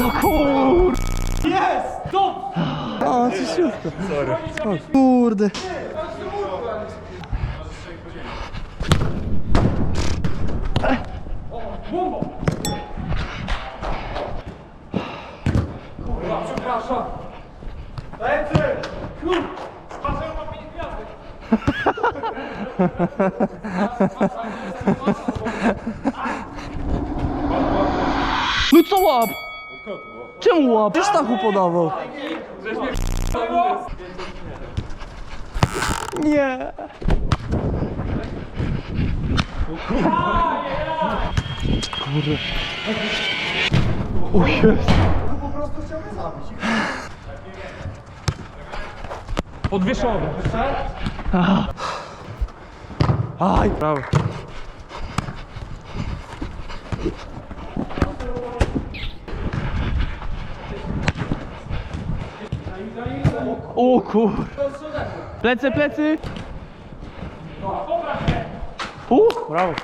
No kur... Jest! Dobrze! O, co siutko. Sorry. O, kurde. Kurwa, przepraszam. Lecy! Kur... Spaceru ma pięć gwiazdek. No co łap? Czemu łap? Już Stachu podawał. Nie. Kurde. O jest. Podwieszony. Aj, brawo. O kur... Plecy, plecy! Uh, brawo.